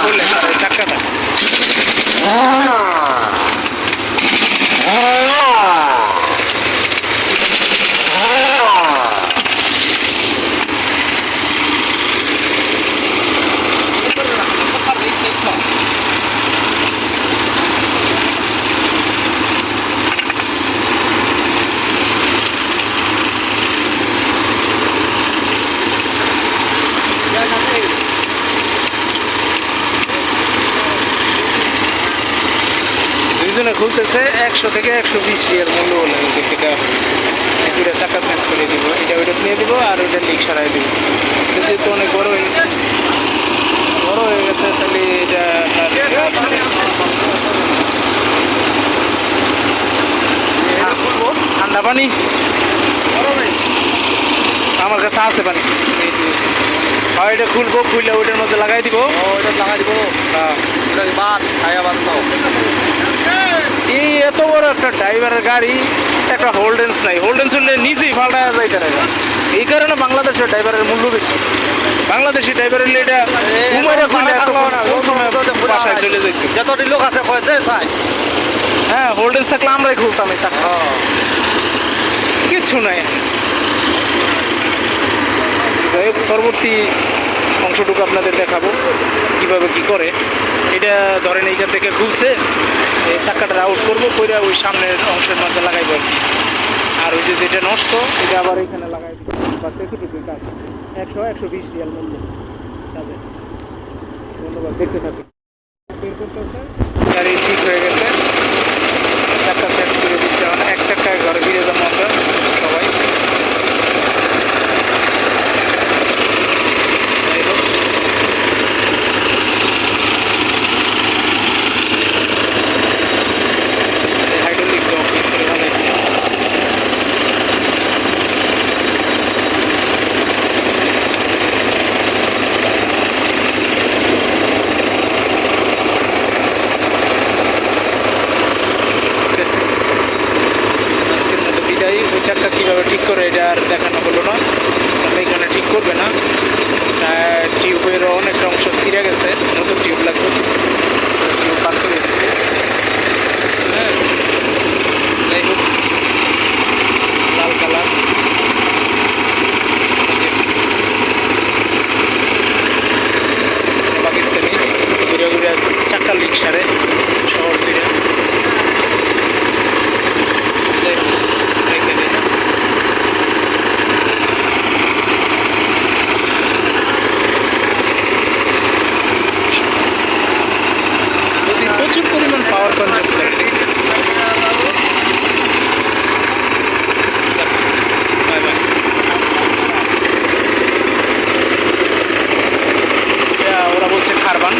খুললে দুইজনে খুলতেছে একশো থেকে একশো বিশ রিয়াল মূল্য বলে দেওয়া হবে। দুইটা চাকা চেঞ্জ করে দিব এটা ওইটা নিয়ে দিব আর ওইটা লিক সারাই দিব। যেহেতু অনেক বড় হয়ে বড় হয়ে গেছে তাহলে এটা ঠান্ডা পানি? আমার কাছে আছে পানি। এই এটা খুলবো খুললে ওইটার মধ্যে লাগাই দিব। ওইটা লাগাই দিব। হ্যাঁ। বাদ বাদ দাও। এই এত বড় একটা ড্রাইভারের গাড়ি একটা হোল্ডেন্স নাই। হোল্ডেন্স হলে নিজেই পাল্টা যাইতে না এই কারণে বাংলাদেশের ড্রাইভারের মূল্য বেশি। বাংলাদেশি ড্রাইভারের এটা ঘুমাইরা এত সময় বাসায় চলে যেত যতটি লোক আছে কয় দে চাই। হ্যাঁ হোল্ডেন্স থাকলে আমরাই খুলতাম এই চাকা কিচ্ছু নাই। যাই হোক পরবর্তী অংশটুকু আপনাদের দেখাবো। কীভাবে কি করে। এটা ধরেন এইখান থেকে খুলছে। এই চাক্কাটা আউট করব করে ওই সামনের অংশের মধ্যে লাগাইবো আর কি। আর ওই যে যেটা নষ্ট, এটা আবার এখানে লাগাই বাস কাজ। একশো একশো বিশ রিয়াল মূল্য। কাজে। ধন্যবাদ, দেখতে থাকি গাড়ি ঠিক হয়ে গেছে। চাকা চেঞ্জ করে দিচ্ছে এক চাকায় ঘরে ফিরে যাব আমরা সবাই যাই হোক হাইড্রোলিক জব করে বানাইছে আজকের মতো ওই কীভাবে ঠিক করে এটা আর দেখানো হলো না। এখানে ঠিক করবে না। টিউবের অনেকটা অংশ সিরে গেছে, নতুন টিউব লাগবে। টিউব বাদ করে দিচ্ছে। হ্যাঁ। যাই হোক। পাওয়ার ওরা বলছে খারবান